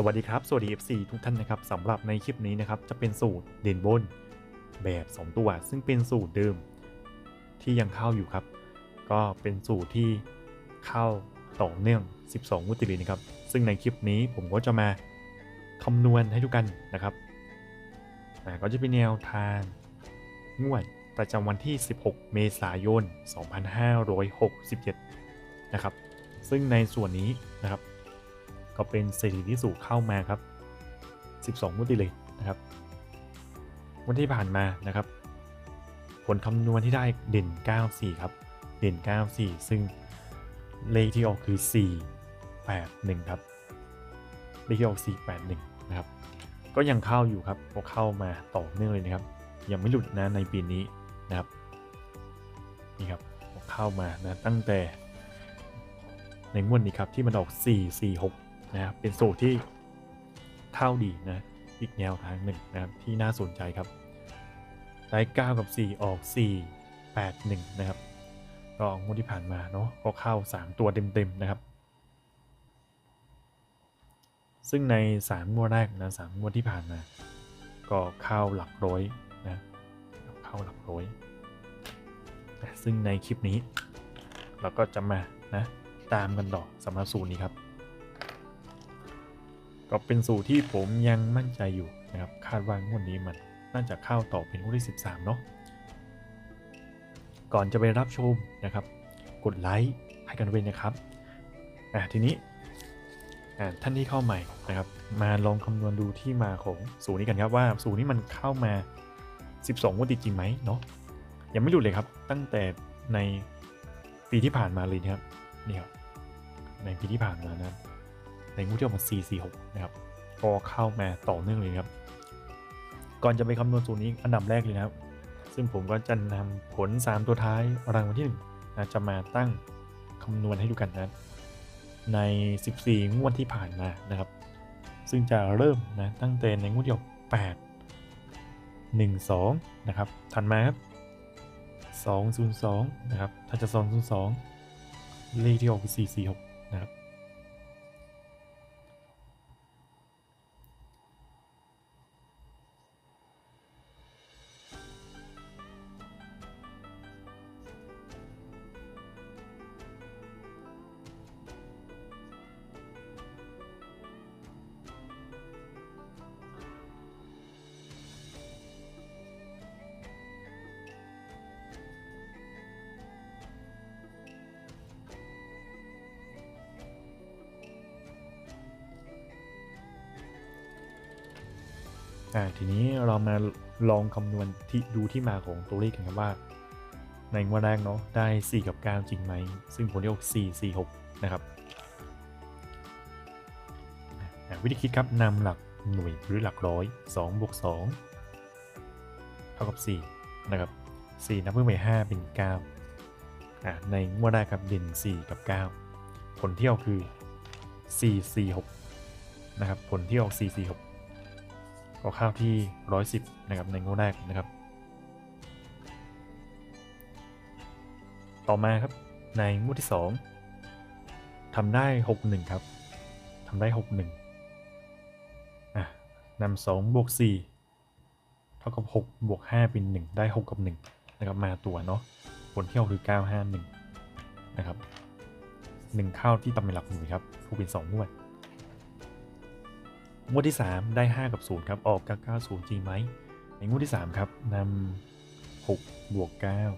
สวัสดีครับ สวัสดี FC ทุกท่านนะครับสำหรับในคลิปนี้นะครับจะเป็นสูตรเด่นบนแบบ 2 ตัว ซึ่งเป็นสูตรเดิมที่ยังเข้าอยู่ครับ ก็เป็นสูตรที่เข้าต่อเนื่อง 12งวดติดเลยนะครับ ซึ่งในคลิปนี้ผมก็จะมาคำนวณให้ทุกกันนะครับก็จะเป็นแนวทางงวดประจำวันที่ 16 เมษายน 2567 นะครับ ซึ่งในส่วนนี้นะครับ ก็เป็นสถิติที่สู่เข้ามาครับ 12งวดติเลยนะครับวันที่ผ่านมานะครับ ผลคำนวณที่ได้เด่น 94 ครับ เด่น 94 ซึ่งเลขที่ออกคือ 481 ครับ เลขที่ออก 481 นะครับ ก็ยังเข้าอยู่ครับพอเข้ามาต่อเนื่องเลยนะครับ ยังไม่หลุดนะในปีนี้นะครับ นี่ครับเข้ามานะตั้งแต่ในงวดนี้ครับที่มันออก 446 นะครับเป็นสูตรที่เข้าดีนะอีกแนวทางหนึ่งนะครับที่น่าสนใจครับได้9กับ 4 ออก 4 8 1 นะครับก็งวดที่ผ่านมาเนาะก็เข้า 3 ตัวเต็มๆนะครับ ซึ่งใน 3 งวดแรกนะสามงวดที่ผ่านมา ก็เข้าหลักร้อยนะเข้าหลักร้อยซึ่งในคลิปนี้ เราก็จะมานะตามกันต่อสำหรับสูตรนี้ครับ ก็เป็นสูตรที่ผมยังมั่นใจอยู่นะครับ คาดว่างวดนี้มันน่าจะเข้าต่อเป็นงวดที่ 13 เนาะก่อนจะไปรับชมนะครับ กดไลค์ให้กันด้วยนะครับอะทีนี้อะท่านที่เข้าใหม่นะครับ มาลองคำนวณดูที่มาของสูตรนี้กันครับว่าสูตรนี้มันเข้ามา 12งวดติดจริงไหมเนาะยังไม่หลุดเลยครับ ตั้งแต่ในปีที่ผ่านมาเลยนะครับนี่ครับในปีที่ผ่านมานะ ในงวดที่ออกมา446นะครับก็เข้ามาต่อเนื่องเลยครับ ก่อนจะไปคำนวณสูตรนี้อันดับแรกเลยนะครับ ซึ่งผมก็จะนำผล 3 ตัวท้ายรางวัลที่1นะจะมาตั้งคำนวณให้ดูกันนะใน 14 งวดที่ผ่านมานะครับ ซึ่งจะเริ่มนะตั้งแต่ในงวดที่ออก8 1 2 นะครับ ถัดมาครับ 202 นะครับ ถ้าจะ 202 เลขที่ออกคือ446 นะครับ อ่าทีนี้เรามาลองคำนวณที่ดูที่มาของตัวเลขกันครับว่า ในงวดแรกเนาะได้ 4 กับ 9 จริงไหม ซึ่งผลที่ออก4 4 6 นะครับวิธีคิดครับนำหลักหน่วยหรือหลักร้อย2บวก2เท่ากับ4นะครับ4นับเพิ่มไป5เป็น9อ่าในงวดแรกครับเด่น 4 กับ 9 ผลที่ออกคือ 4 4 6 นะครับ ผลที่ออก 4 4 6 ก็ข้าวที่ 110 นะครับในงวดแรกนะครับ ต่อมาครับในงวดที่ 2ทำได้ 61 ครับทำได้ 61อะนำ2บวก4เท่ากับ6บวก5เป็น 1 ได้ 6 กับ 1 นะครับ มาตัวเนาะผลที่ออกคือ 951 นะครับ 1 ข้าวที่ตำเป็นหลักหน่วยครับถูกเป็น2งวด งวดที่ 3 ได้ 5 กับ 0 ครับ ออกกับ90 จริงไหม ในงวดที่ 3 ครับนำ6บวก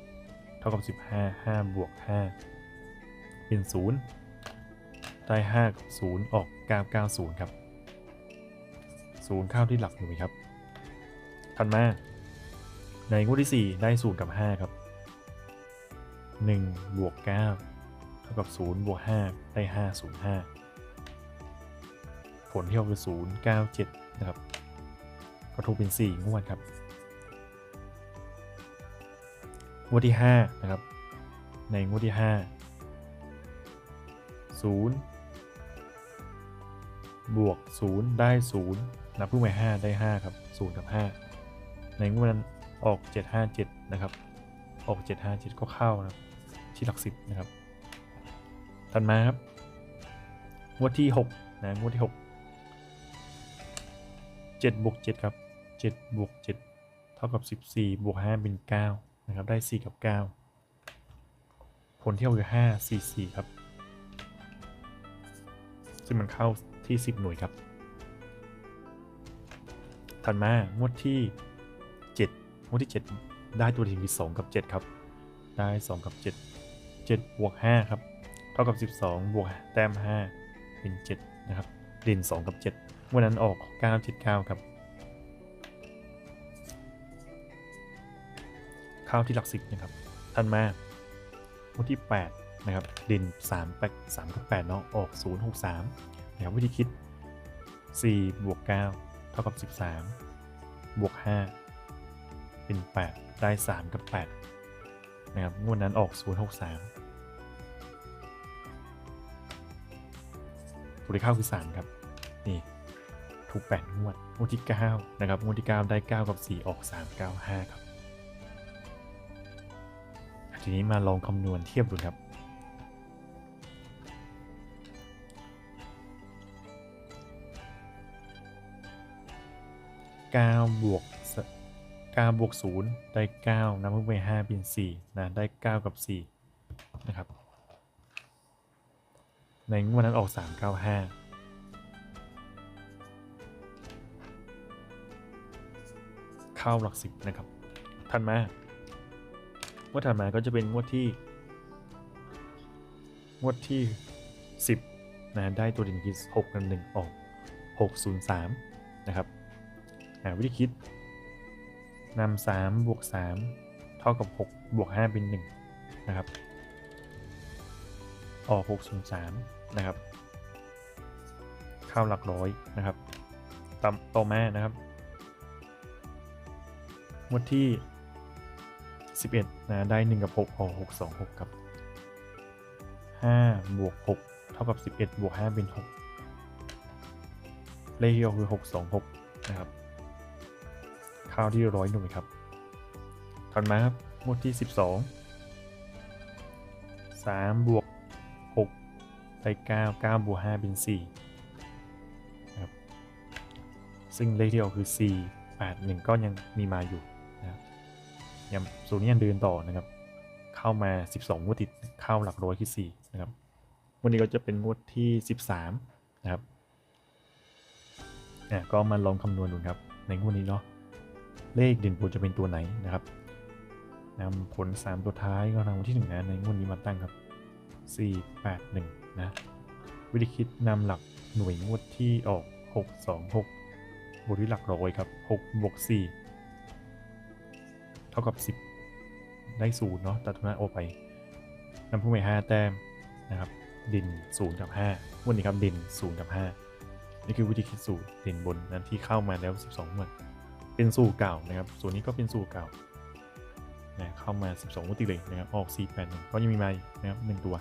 9เท่ากับ 15 5บวก5เป็น 0 ได้5กับ0ออก 990 ครับ 0 เข้าที่หลักหน่วยครับ ถัดมา ในงวดที่ 4 ได้ 0 กับ 5 ครับ 1บวก9เท่ากับ0บวก5ได้ 5 0 5 ผลที่ออกคือ0 9 7 นะครับ ก็ถูกเป็น 4 งวดครับงวดที่ 5 นะครับ ในงวดที่ 5 0 บวก 0 ได้ 0 นับเพิ่มไป5ได้ 5 ครับ 0 กับ 5 ในงวดนั้นออก 757 นะครับ ออก 757 ก็เข้านะครับ ที่หลัก 10 นะครับถัดมาครับงวดที่ 6 นะงวดที่ 6 เจ็ดบวกเจ็ดครับเจ็ดบวกเจ็ดเท่ากับสิบสี่บวกห้าเป็นเก้านะครับได้สี่กับเก้าผลเที่ยวคือห้าสี่สี่ครับ ซึ่งมันเข้าที่สิบหน่วยครับ ถัดมางวดที่เจ็ดงวดที่เจ็ดได้ตัวทีคือสองกับเจ็ดครับ ได้สองกับเจ็ดเจ็ดบวกห้าครับ เท่ากับสิบสองบวกแต้มห้าเป็นเจ็ดนะครับเด่น2 กับ 7 วันนั้นออก 9 7 9 ครับเข้าที่หลักสิบนะครับทันมาวันที่ 8 นะครับด่น3 8 3กับ8เนาะออก 0 6 3นะครับวิธีคิด 4 บวก 9 เท่ากับ 13 บวก 5 เป็น 8 ได้ 3 กับ 8 นะครับงวดนั้นออก 0 6 3ตัวที่เข้าคือ3ครับ นี่ ถูก 8 งวด งวดที่ 9 นะครับ งวดที่ 9 ได้ 9 กับ 4 ออก 3 9 5 ครับ ทีนี้มาลองคำนวณเทียบดูครับ 9 บวก9บวก0ได้ 9นำขึ้นไป5เป็น4นะ ได้ 9 กับ 4 นะครับ ในงวดนั้นออก 3 เข้าหลักสิบนะครับถัดมางวดถัดมาก็จะเป็นงวดที่ งวดที่ 10นะได้ตัวเด่นคือ6กับ1ออก 603 นะครับหาวิธีคิดนำ3บวก3เท่ากับ6บวก5เป็น1นะครับ ออก 603 นะครับ เข้าหลักร้อยนะครับต่อต่อมานะครับ งวดที่ 11นะได้1กับ6ออก6 2 6ครับ 5 บวก 6 เท่ากับ 11 บวก 5 เป็น 6 เลขที่ออกคือ 6 2 6 นะครับข้าวที่ร้อยหน่วยครับถัดมาครับงวดที่ 12 3 บวก 6 ได้ 9 9 บวก 5 เป็น 4 นะครับ ซึ่งเลขที่ออกคือ 4 8 1 ก็ยังมีมาอยู่ ยังส่วนนี้ยังเดินต่อนะครับ เข้ามา 12งวดติดเข้าหลักร้อยที่4นะครับวันนี้ก็จะเป็นงวดที่ 13 นะครับเนี่ยก็มาลองคำนวณดูครับ ในงวดนี้เนาะเลขเด่นบนจะเป็นตัวไหนนะครับนำผล 3 ตัวท้ายก็รางวัลที่1นะในงวดนี้มาตั้งครับ4 8 1นะวิธีคิดนำหลักหน่วยงวดที่ออก 6 2 6บวกที่หลักร้อยครับ6บวก4 เท่ากับ 10 ได้ศูนย์เนาะตัดตัวหน้าออไปนำพุ่งไป5แต้มนะครับ ดิน0กับ5วันนี้ครับดิน0กับ 5 นี่คือวิธีคิดสูตรด่นบนนั้นที่เข้ามาแล้ว 12งวดเป็นสูตรเก่านะครับส่วนนี้ก็เป็นสูตรเก่านะเข้ามา 12งวดติเลยนะครับ ออก 4 8 1ก็ยังมีมานะครับ 1 ตัว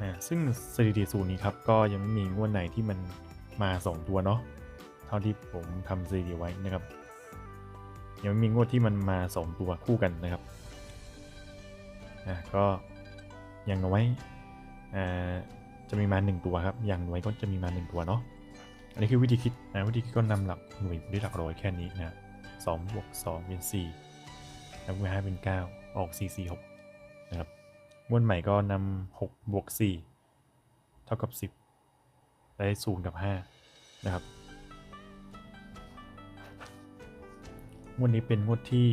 นะซึ่งสถิติสูตรนี้ครับ ก็ยังไม่มีงวดไหนที่มันมา 2 ตัวเนาะ เท่าที่ผมทำสถิติไว้นะครับ ยังไม่มีงวดที่มันมา 2 ตัวคู่กันนะครับนะก็ยังเอาไว้อ่าจะมีมา 1 ตัวครับ อย่างน้อยก็จะมีมา 1 ตัวเนาะอันนี้คือวิธีคิดนะวิธีคิดก็นำหลักหน่วยด้วยหลักร้อยแค่นี้นะสองบวกสองเป็นสี่แล้วบวกห้าเป็นเก้าออกสี่สี่หกนะครับมวลใหม่ก็นำหกบวกสี่เท่ากับสิบได้ศูนย์กับห้านะครับ งวดนี้เป็นงวดที่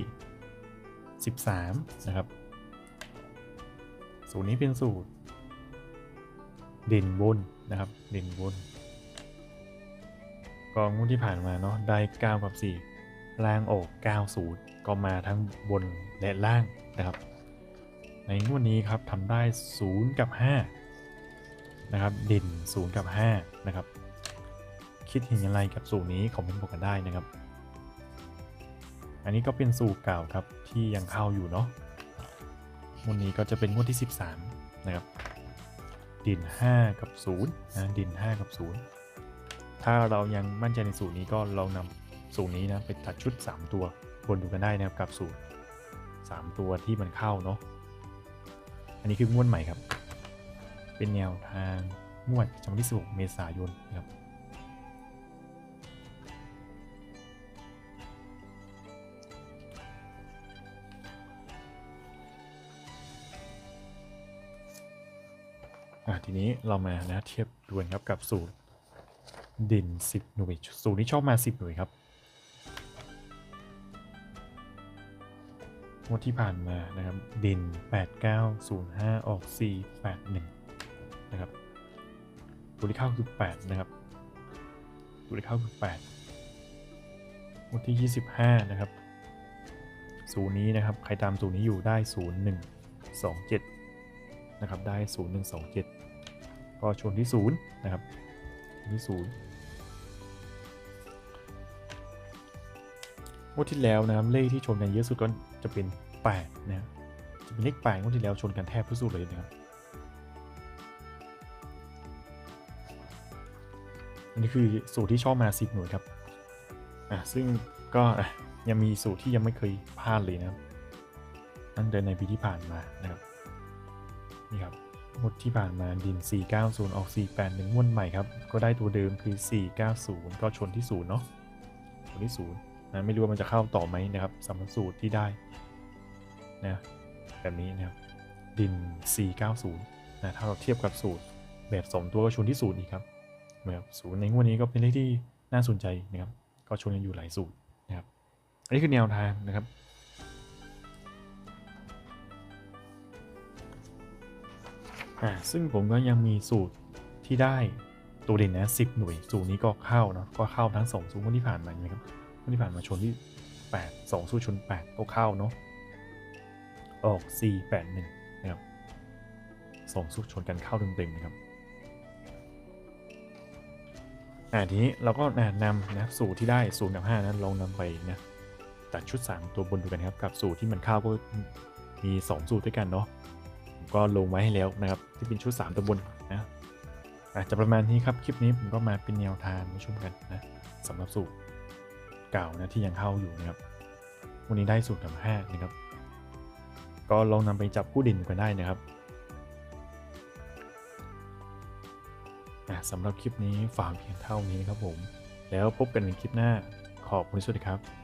สิบสามนะครับ สูตรนี้เป็นสูตร เด่นบนนะครับ เด่นบนกองงวดที่ผ่านมาเนาะได้ 9 กับ 4 ล่างออก90ก็มาทั้งบนและล่างนะครับ ในงวดนี้ครับทำได้ 0 กับ 5 นะครับเด่น0 กับ 5 นะครับ คิดเห็นอย่างไรกับสูตรนี้คอมเมนต์บอกกันได้นะครับ อันนี้ก็เป็นสูตรเก่าครับที่ยังเข้าอยู่เนาะงวดนี้ก็จะเป็นงวดที่ 13 นะครับ ดิน 5 กับ0นะดิน 5 กับ 0 ถ้าเรายังมั่นใจในสูตรนี้ก็ลองนำสูตรนี้นะไปตัดชุด 3 ตัวบนดูกันได้นะครับกับสูตร 3 ตัวที่มันเข้าเนาะอันนี้คืองวดใหม่ครับ เป็นแนวทางงวดจำวันที่16เมษายนนะครับ ทีนี้เรามานะเทียบดวนครับกับสูตรดิน 10 หน่วย สูตรนี้ชอบมา 10 หน่วยครับงวดที่ผ่านมานะครับ ดิน 8905 ออก 481 นะครับ ตัวที่เข้าคือ 8 นะครับ ตัวที่เข้าคือ 8 งวดที่ 25 นะครับ สูตรนี้นะครับ ใครตามสูตรนี้อยู่ได้ 0127 นะครับ ได้ 0127 ก็ชนที่0นะครับชนที่0งวดที่แล้วนะครับเลขที่ชนกันเยอะสุดก็จะเป็น8นะจะเป็นเลข8งวดที่แล้วชนกันแทบทุกสูตรเลยนะครับอันนี้คือสูตรที่ชอบมา 10 หน่วยครับอะซึ่งก็ยังมีสูตรที่ยังไม่เคยพลาดเลยนะครับตั้งแต่ในปีที่ผ่านมานะครับนี่ครับ งวดที่ผ่านมาดิน 490 ออก 481งวดใหม่ครับ ก็ได้ตัวเดิมคือ 490 ก็ชนที่0เนาะชนที่0นะไม่รู้ว่ามันจะเข้าต่อไหมนะครับสำหรับสูตรที่ได้นะแบบนี้นะครับดิน 490นะถ้าเราเทียบกับสูตรแบบ 2 ตัวก็ชนที่0อีกครับเหมือนกับศูนย์ในงวดนี้ก็เป็นเลขที่น่าสนใจนะครับ ก็ชนกันอยู่หลายสูตรนะครับ อันนี้คือแนวทางนะครับ อ่าซึ่งผมก็ยังมีสูตรที่ได้ตัวเด่นนะ10หน่วย สูตรนี้ก็เข้าเนาะก็เข้าทั้ง2สูตรที่ผ่านมานะครับที่ผ่านมาชนที่8 2สูตรชน8ก็เข้าเนาะออก4 8 1นะครับสองสูตรชนกันเข้าเต็มๆนะครับอ่าทีนี้เราก็นำนะสูตรที่ได้สูตรกับ5นั้นลองนำไปนะตัดชุด3ตัวบนดูกันครับกับสูตรที่มันเข้าก็มี 2 สูตรด้วยกันเนาะ ผมก็ลงไว้ให้แล้วนะครับ ที่เป็นชุด 3ตัวบนนะอาจจะประมาณนี้ครับ คลิปนี้ผมก็มาเป็นแนวทางมาชมกันนะสำหรับสูตรเก่านะที่ยังเข้าอยู่นะครับ วันนี้ได้สูตรกับ5นะครับ ก็ลองนำไปจับผู้ด่นกันได้นะครับสำหรับคลิปนี้ฝากเพียงเท่านี้ครับผม แล้วพบกันในคลิปหน้าขอบคุณสวัสดีครับ